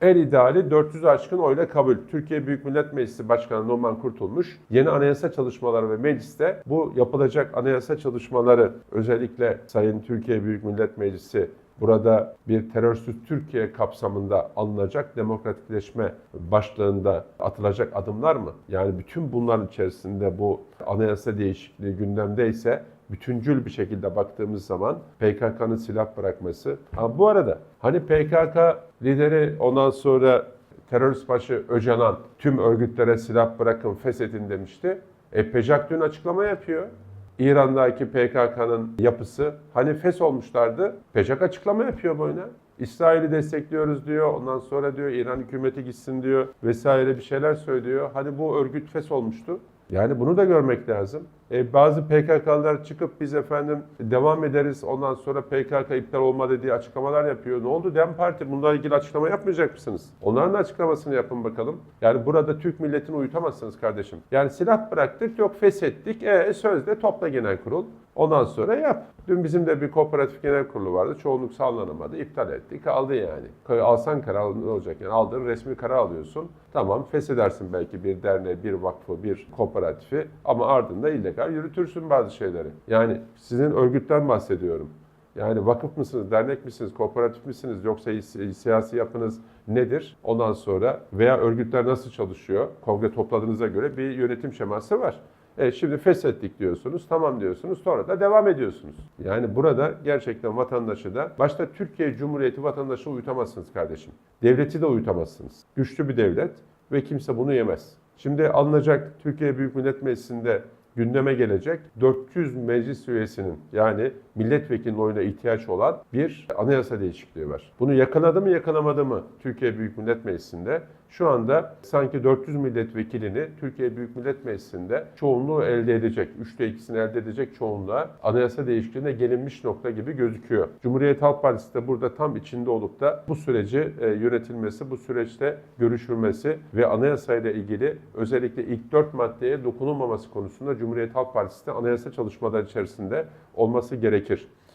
En ideali 400 aşkın oyla kabul. Türkiye Büyük Millet Meclisi Başkanı Numan Kurtulmuş yeni anayasa çalışmaları ve mecliste bu yapılacak anayasa çalışmaları özellikle Sayın Türkiye Büyük Millet Meclisi burada bir terörsüz Türkiye kapsamında alınacak demokratikleşme başlığında atılacak adımlar mı? Yani bütün bunların içerisinde bu anayasa değişikliği gündemdeyse bütüncül bir şekilde baktığımız zaman PKK'nın silah bırakması. Ha bu arada hani PKK lideri ondan sonra terörist başı Öcalan tüm örgütlere silah bırakın feshedin demişti. E Pejak dün açıklama yapıyor. İran'daki PKK'nın yapısı hani fes olmuşlardı. Pejak açıklama yapıyor boyuna. İsrail'i destekliyoruz diyor. Ondan sonra diyor İran hükümeti gitsin diyor vesaire bir şeyler söylüyor. Hani bu örgüt fes olmuştu. Yani bunu da görmek lazım. E, bazı PKK'lılar çıkıp biz efendim devam ederiz ondan sonra PKK iptal olmadı diye açıklamalar yapıyor. Ne oldu DEM Parti bunlarla ilgili açıklama yapmayacak mısınız? Onların da açıklamasını yapın bakalım. Yani burada Türk milletini uyutamazsınız kardeşim. Yani silah bıraktık yok feshettik. E sözde topla genel kurul. Ondan sonra yap. Dün bizim de bir kooperatif genel kurulu vardı. Çoğunluk sağlanamadı. iptal ettik. Aldı yani. Alsan karar olacak? Yani aldığın resmi karar alıyorsun. Tamam feshedersin belki bir derneği, bir vakfı, bir kooperatifi ama ardında illegal yürütürsün bazı şeyleri. Yani sizin örgütten bahsediyorum. Yani vakıf mısınız, dernek misiniz, kooperatif misiniz yoksa si- siyasi yapınız nedir? Ondan sonra veya örgütler nasıl çalışıyor? Kongre topladığınıza göre bir yönetim şeması var. E şimdi feshettik diyorsunuz, tamam diyorsunuz, sonra da devam ediyorsunuz. Yani burada gerçekten vatandaşı da, başta Türkiye Cumhuriyeti vatandaşı uyutamazsınız kardeşim. Devleti de uyutamazsınız. Güçlü bir devlet ve kimse bunu yemez. Şimdi alınacak Türkiye Büyük Millet Meclisi'nde gündeme gelecek 400 meclis üyesinin yani milletvekilinin oyuna ihtiyaç olan bir anayasa değişikliği var. Bunu yakaladı mı yakalamadı mı Türkiye Büyük Millet Meclisi'nde? Şu anda sanki 400 milletvekilini Türkiye Büyük Millet Meclisi'nde çoğunluğu elde edecek, 3'te 2'sini elde edecek çoğunluğa anayasa değişikliğine gelinmiş nokta gibi gözüküyor. Cumhuriyet Halk Partisi de burada tam içinde olup da bu süreci e, yönetilmesi, bu süreçte görüşülmesi ve anayasayla ilgili özellikle ilk 4 maddeye dokunulmaması konusunda Cumhuriyet Halk Partisi de anayasa çalışmaları içerisinde olması gerekir.